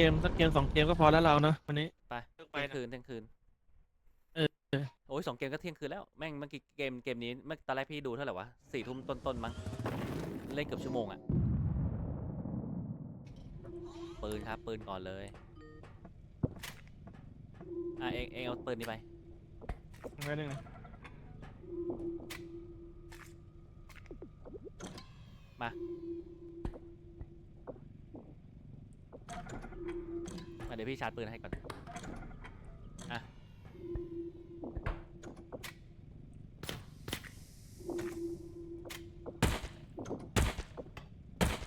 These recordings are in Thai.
เกมสักเกมสองเกมก็พอแล้วเราเนาะวันนี้ ไปเลิกไปเที่ยงนะคืนเที่ยงคืนเออเออ โอ้ยสองเกมก็เที่ยงคืนแล้วแม่งเมื่อกี้เกมเกมนี้เมื่อตอนแรกพี่ดูเท่าไหร่วะสี่ทุ่มต้นๆมั้งเล่นเกือบชั่วโมงอะปืนครับปืนก่อนเลยอะเองเองเอาปืนนี้ไปไม่ได้นะ อะเดี๋ยวพี่ชาร์จปืนให้ก่อน อะ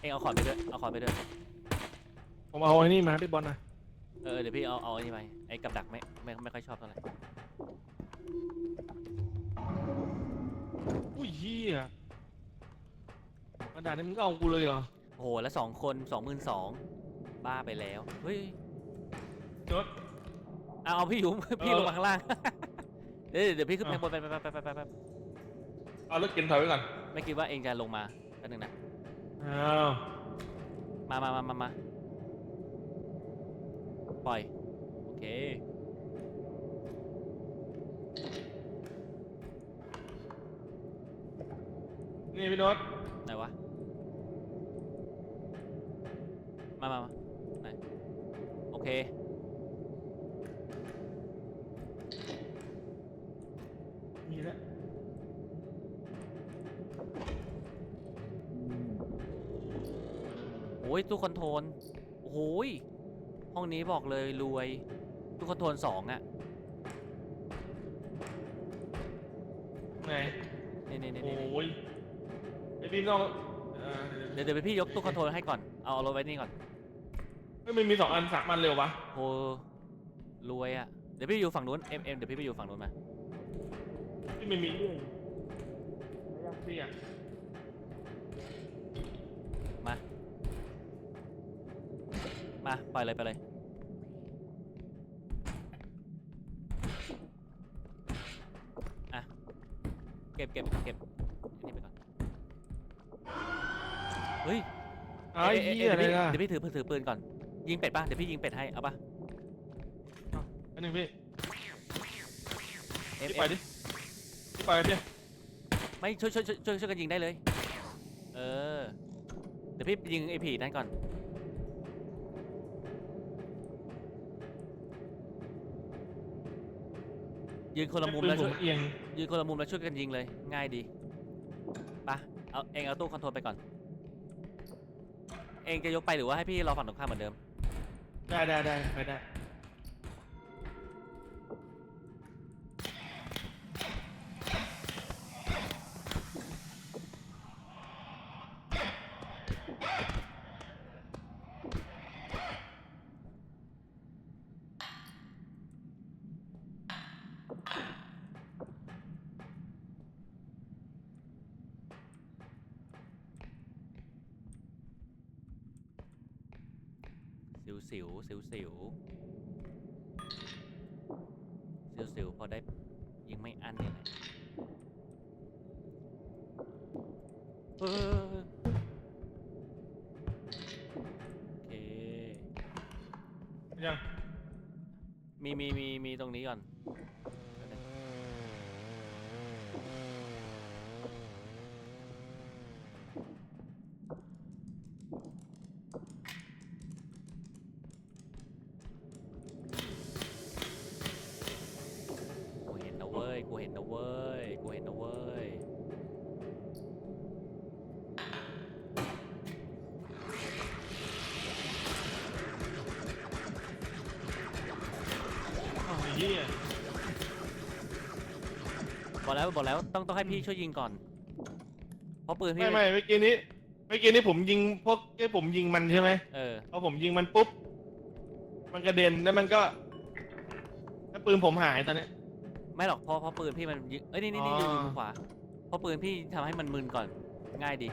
เองเอาขอนไปด้วย เอาขอนไปด้วย ผมเอาไอ้นี่มาพี่บอลนะเออเดี๋ยวพี่เอาเอาไอ้นี่ไปไอ้กับดักไม่ไม่ไม่ค่อยชอบเท่าไหร่ อุ้ยเหี้ยกระดาษนี้มึงก็เอากูเลยเหรอ โอ้โห แล้วสองคนสองหมื่นสอง บ้าไปแล้ว เฮ้ยยศเอาเอาพี่อยู่พี่เออลงมาข้างล่าง เดี๋ยวเดี๋ยวพี่ขึ้นไปข้างบนไปไปไปไปไปไปเอาเลิกกินถอยไว้ก่อนไม่คิดว่าเองจะลงมาแป๊บนึงนะอ้าวมามามามามาปล่อย โอเค นี่พี่โนศไหนวะ มามามา ตู้คอนโทรลโอ้โหยห้องนี้บอกเลยรวยตู้คอนโทรลสองอะไหนนี่นี่นี่โอนี่้ยไอ้บีมต้องเอ่อเดี๋ยวเดี๋ยวพี่ยกตู้คอนโทรลให้ก่อน เอาเอารถไว้นี่ก่อนไม่มันมีสองอันสามอันเร็ววะโหรวยอะเดี๋ยวพี่อยู่ฝั่งนู้นเอ็มเอ็มเดี๋ยวพี่ไปอยู่ฝั่งนู้นมา ที่ไม่มีเรื่องระยะเสีย มาปล่อยเลยไปเลย อะ เก็บเก็บเก็บอันนี่ไปก่อน เฮ้ยไอ้เอ้ยเหี้ยเอ้ยอะไรเดี๋ยวล่ะพี่เดี๋ยวพี่ถือถือปืนก่อน ยิงเป็ดป่ะ เดี๋ยวพี่ยิงเป็ดให้ เอาป่ะอันหนึ่งพี่เอ็มพี่เอ็ไปมดิพี่ไปพี่ไม่ช่วยช่วยช่วยช่วยช่วยกันยิงได้เลย เออ เดี๋ยวพี่ยิงไอ้ผีนั่นก่อน ยืนคนละมุมปืแล้วผช่วยเอียงยืนคนละมุมแล้วช่วยกันยิงเลย ง่ายดีไปะเอาเองเอาตู้คอนโทรลไปก่อน เองจะยกไปหรือว่าให้พี่รอฝั่งตรงข้ามเหมือนเดิม ได้ได้ได้ไปได้ สิวสิวสิวสิวสิวสิวพอได้ยิงไม่อั้นเนี่ยแหละเออโอเค ยังมีมีมีมีตรงนี้ก่อน บอกแล้วบอกแล้วต้องต้องให้พี่ช่วยยิงก่อน เพราะปืนพี่ไม่ไม่เมื่อกี้นี้เมื่อกี้นี้ผมยิงพวกที่ผมยิงมันใช่ไหมเออพอผมยิงมันปุ๊บ มันกระเด็นแล้วมันก็แล้วปืนผมหายตอนนี้ไม่หรอกเพราะเพราะปืนพี่มันยิงเอ้ยนี่นี่นี่อ๋อออยู่มือขวาเพราะปืนพี่ทำให้มันมึนก่อนง่ายดี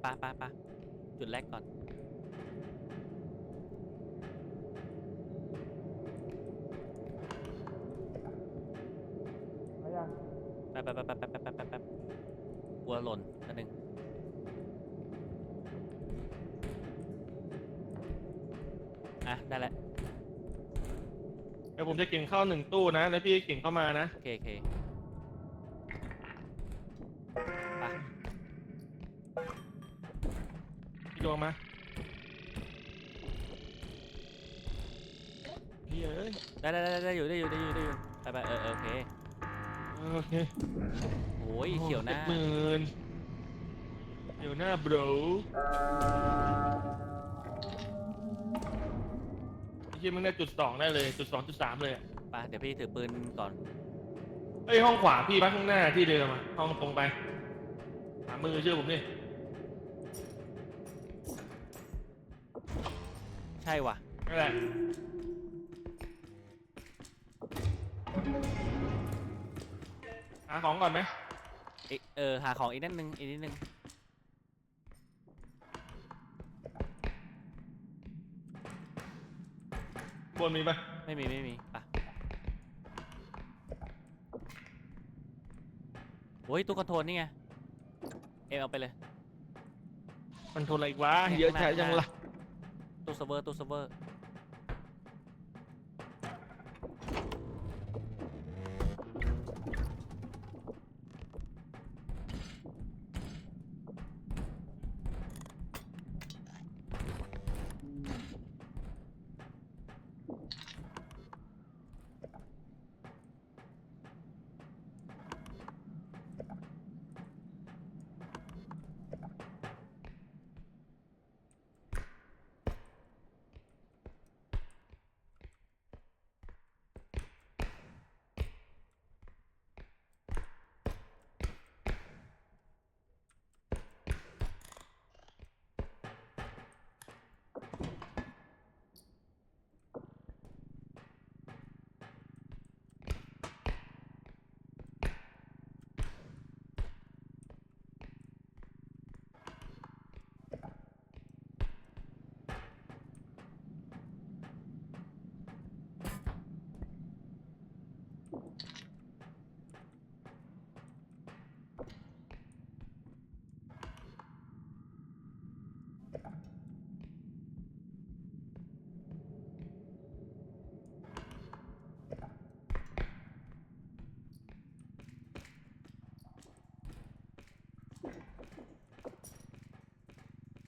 ไปไปไปะจุดแรกก่อน ไม่ยังแปไบแปไปไปไปไปไปไป๊บกลัวหล่นอันหนึ่งอะ ได้แล้ว เดี๋ยวผมจะเก่งเข้าหนึ่งตู้นะ แล้วพี่เก่งเข้ามานะ โอเคโอเค พี่ดวงมาเฮ้ยเอ้ยได้ได้ได้ได้อยู่ได้อยู่ได้อยู่ได้อยู่ไปไปเออเออโอเคโอเคโอ้ยเขียวหน้าหมื่นเขียวหน้า bro ไอ้ที่มึงได้จุดสองได้เลยจุดสองจุดสามเลยอะไปเดี๋ยวพี่ถือปืนก่อนเฮ้ยห้องขวาพี่ปะข้างหน้าที่เดิมอะห้องตรงไปขวามือเชื่อผมดิ ช่ว่ะนั่นแหละหาของก่อนไหมเอะเออหาของอีกนิดนึงอีกนิดนึงบนมีปะไม่มีไม่มีไปโอ้ยตู้คอนโทรลนี่ไงเอ็มเอาไปเลย มันทนอะไรอีกวะเนี่ยเยอะข้างหน้าแท้ยังล่ะตู้ เซิร์ฟเวอร์ตู้เซิร์ฟเวอร์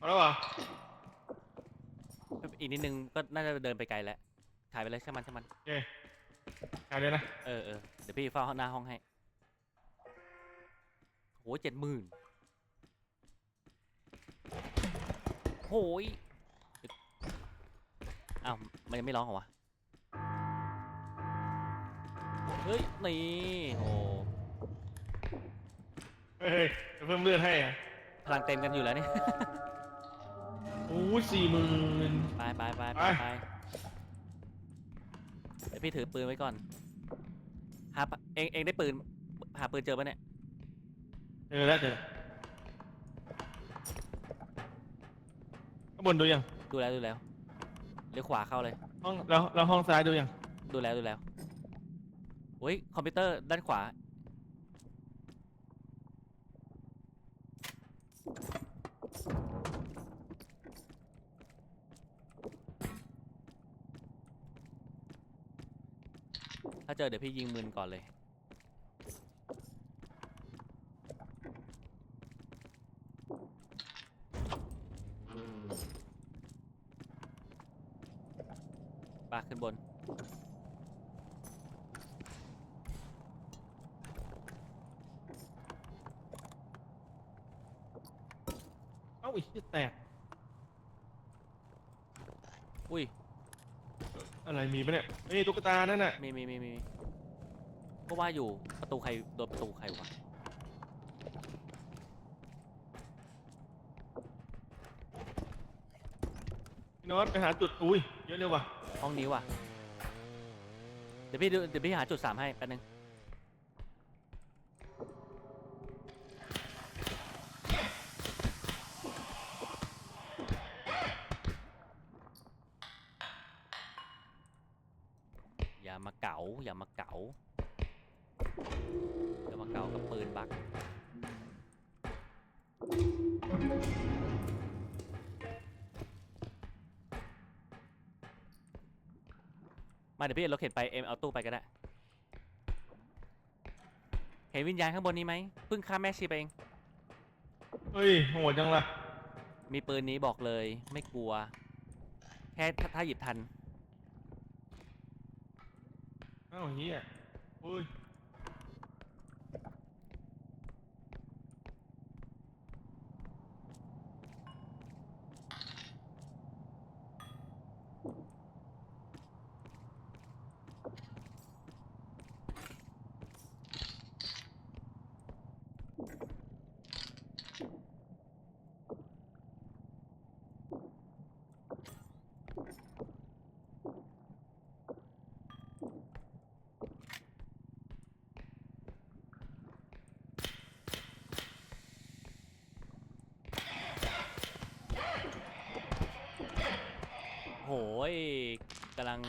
เอาแล้วเหรออีกนิดนึงก็น่าจะเดินไปไกลแล้ว ถ่ายไปเลยช่างมันช่างมัน โอเคหาเลยนะ เออเออเดี๋ยวพี่เฝ้าหน้าห้องให้โหเจ็ดหมื่นโหยอ้าว มันยังไม่ร้องเหรอวะ เฮ้ย นี่โอ้เฮ้ยจะเพิ่มเลือดให้อะพลังเต็มกันอยู่แล้วนี่โอ้สี่หมื่น ไปไปไปไปไป ไปเดี๋ยวพี่ถือปืนไว้ก่อน หาปะเองเองได้ปืน หาปืนเจอปะเนี่ย เจอแล้วเจอข้างบนดูยัง ดูแล้วดูแล้วเลี้ยวขวาเข้าเลย ห้องแล้วแล้วห้องซ้ายดูยัง ดูแล้วดูแล้วโอ้ยคอมพิวเตอร์ด้านขวาาเจอเดี๋ยวพี่ยิงมืนก่อนเลยปาขึ้นบน เอ้าอีกที่แตก อุ้ย อะไรมีปะเนี่ยเฮ้ยตุ๊กตานั่นน่ะมีมีมีมีก็ว่าอยู่ประตูใครโดนประตูใครวะพี่โน้ตไปหาจุดอุ้ยเยอะเลยว่ะห้องนี้ว่ะเดี๋ยวพี่ดูเดี๋ยวพี่หาจุดสามให้แป๊บนึง อย่ามาเก๋าอย่ามาเก๋าอย่ามาเก่ากับปืนบักมาเดี๋ยวพี่เราเข็นไปเอ็มเอาตู้ไปก็ได้เห็นวิญญาณข้างบนนี้ไหมเพิ่งฆ่าแม่ชีไปเอง เฮ้ยโหดจังล่ะ มีปืนนี้บอกเลย ไม่กลัว แค่ถ้าถ้าหยิบทัน อ้าวเฮียอุ้ย กำลัง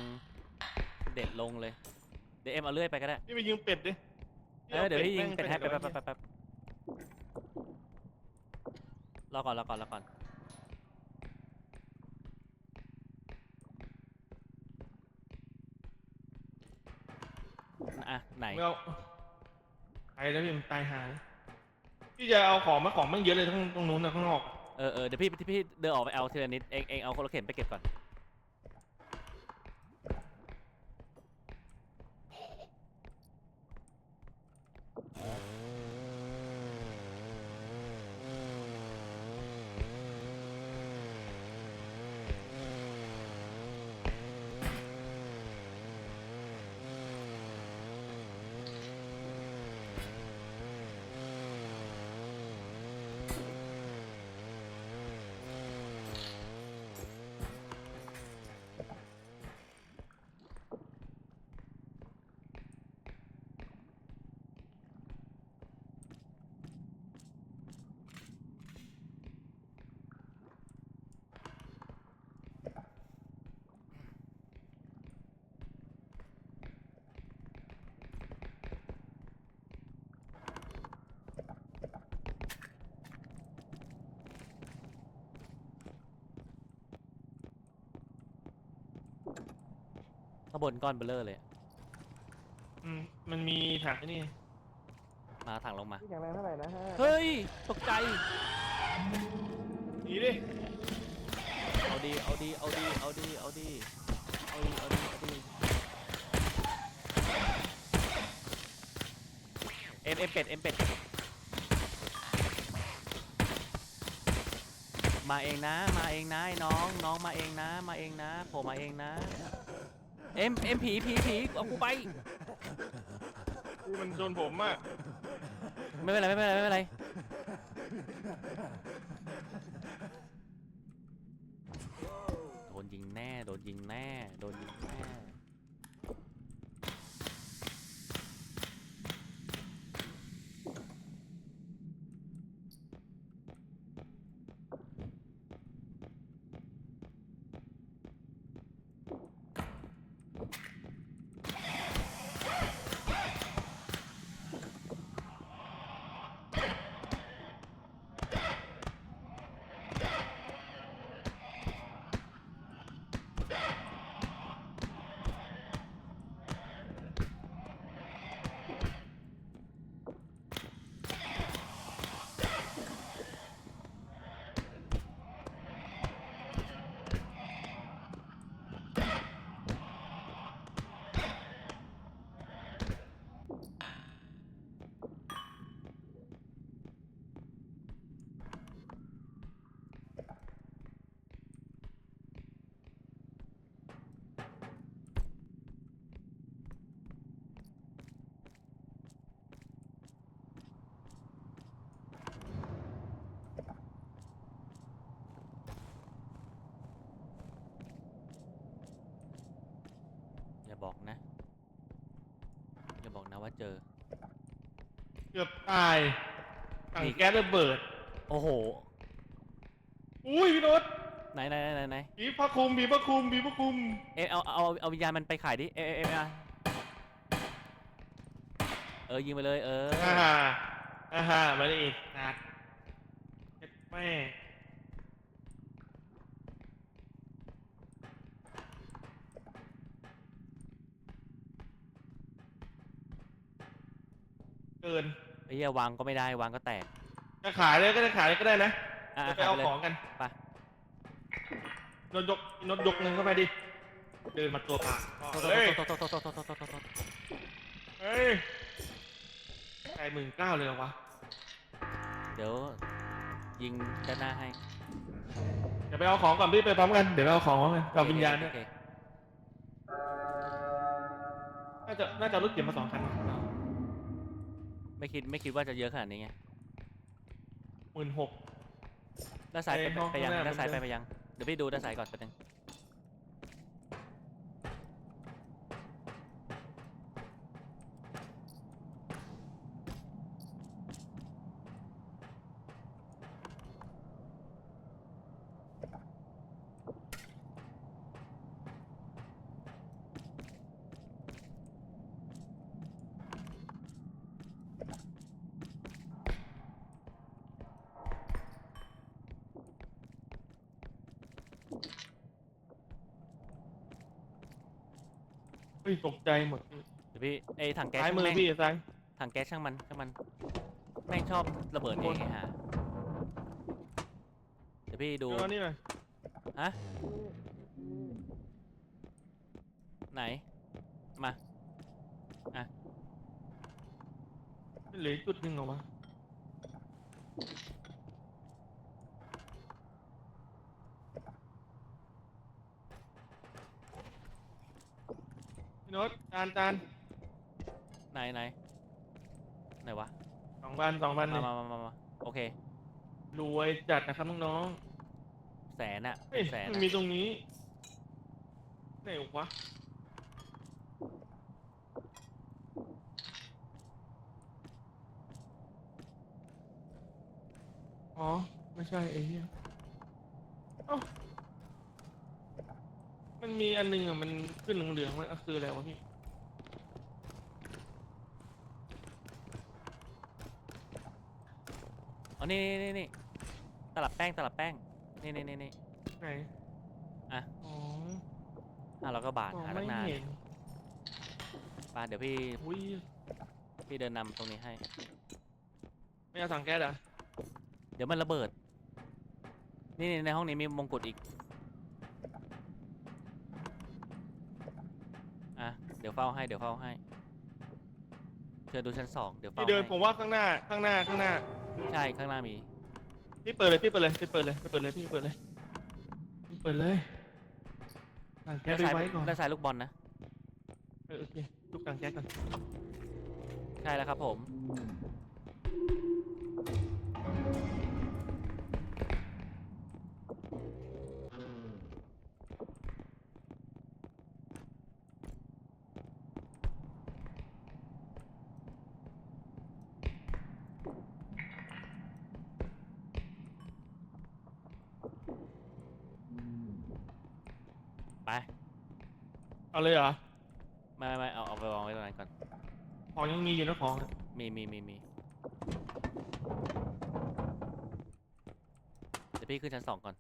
เด็ดลงเลย เดี๋ยวเอ็มเอาเลื่อยไปก็ได้พี่ไปยิงเป็ดดิเออเดี๋ยวพี่ยิงอาเป็นแฮปก่แป๊อบนแป๊บแป๊บแป๊บรอก่อนรอก่อนรอก่อน อะ ไหน ไม่เอาไปแล้วพี่มันตายหายพี่จะเอาของมาของมันเยอะเลยทั้งตรงนู้นนะข้างนอก เออเออเดี๋ยวพี่พี่เดินออกไปเอาทีละนิดเองเองเอาคนละเข็มไปเก็บก่อน ข้างบนก้อนเบลเลอร์เลยอืมมันมีถังนี่มาถังลงมาแข็งแรงเท่าไหร่นะฮะเฮ้ย ตกใจ หนีดิเอาดี เอาดี เอาดี เอาดี เอาดี เอาดี เอาดีเอาดีเอ็มเอ็มเป็ด เอ็มเป็ด มาเองนะ มาเองนะไอ้น้อง น้องมาเองนะ มาเองนะ ผมมาเองนะ เอ็มเอ็มผีผีผีเอากูไปพี่มันโดนผมมากไม่เป็นไรไม่เป็นไรไม่เป็นไร โดนยิงแน่ โดนยิงแน่ โดนยิงแน่ อย่า บอกนะ อย่าบอกนะว่าเจอ เกือบตายถังแก๊สระเบิด โอ้โห อุ้ยพี่โนตไหนไหนไหนไหนไหนผีพระคุมผีพระคุมผีพระคุม เอ็มเอาเอาเอาวิญญาณมันไปขายดิ เอ็มเอ็มเอ็มอะเออยิงไปเลย เออ อ่าฮ่าอ่าฮ่ามาดินัดเจ็ดแม่ เกิน ไอ้เหี้ยวางก็ไม่ได้วางก็แตกจะขายเลยก็ได้ขายเลยก็ได้นะไปเอาของกันไปนดยกนดยกเงินเข้าไปดิ เดินมาตัวเปลาเฮ้ยเฮ้หมื่นเก้าเลยหรอวะ เดี๋ยวยิงด้านหน้าให้ เดี๋ยวไปเอาของก่อนพี่ไปพร้อมกัน เดี๋ยวไปเอาของก่อนกับวิญญาณนี่น่าจะน่าจะรถเก็บมาสองคัน ไม่คิดไม่คิดว่าจะเยอะขนาดนี้ไงหมื่นหกด้านซ้ายไปเอ้ยห้องไปยังข้างหน้าด้านซ้ายเหมืไปอนเดิมไปยังเดี๋ยวพี่ดูด้านซ้ายก่อนแป๊บนึง เฮ้ยตกใจหมดเดี๋ยวพี่ไอ้ถังแก๊สซ้ายช่างมือแม่งพี่ซ้ายถังแก๊สช่างมันช่างมันแม่งชอบระเบิดเองไงฮะเดี๋ยวพี่ดูดูนี่หน่อยฮะ ไหน มา เหลือจุดหนึ่งเหรอวะพี่โน้ต จานจานไหนไหนไหนวะสองพันสองพันมาเนี่ยมามามามาโอเครวยจัดนะครับน้องแสนอะๆเฮ้ยแสนมันอะมีตรงนี้ไหนวะอ๋อ ไม่ใช่ไอ้เหี้ยเอ้ามันมีอันหนึงอะ มันขึ้นเหลืองๆมันคืออะไรวะพี่ อ๋อนี่นี่นี่นี่ตลับแป้งตลับแป้ง นี่นี่นี่นี่ไหนอะ อ๋อห้าร้อยกว่าบาทมองหาไม่ตั้งนานเห็นไปเดี๋ยวพี่อุ้ยพี่เดินนำตรงนี้ให้ ไม่เอาถังแก๊สเหรอะเดี๋ยวมันระเบิด นี่นี่ในห้องนี้มีมงกุฎอีก อะ เดี๋ยวเฝ้าให้ เดี๋ยวเฝ้าให้เชิญดูชั้นสอง เดี๋ยวเฝ้าพี่เดินให้ผมว่าข้างหน้าข้างหน้าข้างหน้า ใช่ข้างหน้ามี พี่เปิดเลยพี่เปิดเลยพี่เปิดเลยพี่เปิดเลยพี่เปิดเลยพี่เปิดเลยถังแก๊ด้าสนไปซ้ายไว้ก่อนด้านซ้ายลูกบอลนะเออโอเคลูกถังแก๊สก่อนใช่แล้วครับผม เอาเลยเหรอ ไม่ไม่ไม่เอาเอาไปวางไว้ตรงนั้นก่อน ของยังมีอยู่นะของ มีมีมีมีเดี๋ยวพี่ขึ้นชั้นสองก่อน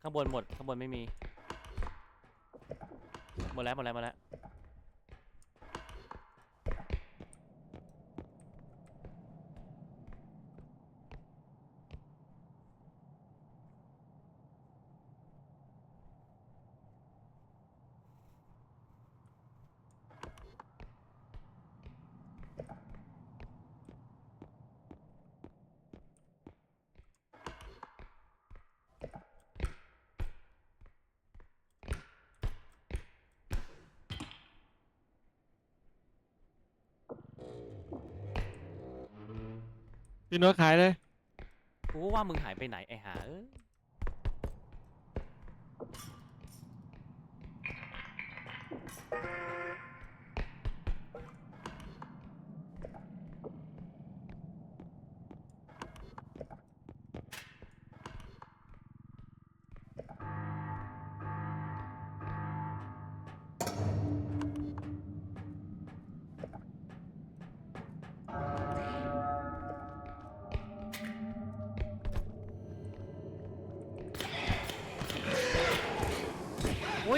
ข้างบนหมด ข้างบนไม่มี หมดแล้วหมดแล้วหมดแล้ว พี่โน้ตขายเลย กูก็ว่ามึงหายไปไหนไอ้ห่าเอ้ย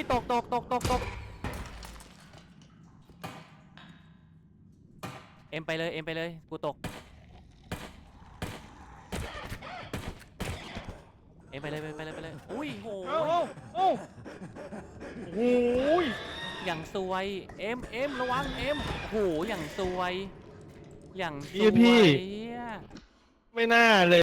ยตกตกตกตกตกเอ็มไปเลยเอ็มไปเลยกูตกเอ็มไปเลยไปเลยไปเลยอุ้ยโหเอ้าเอ้าเอ้าโอ้ยอย่างซวยเอ็มเอ็มระวังเอ็มโหอย่างซวยอย่างซพี่วยพี่ เหี้ย ไม่น่าเลย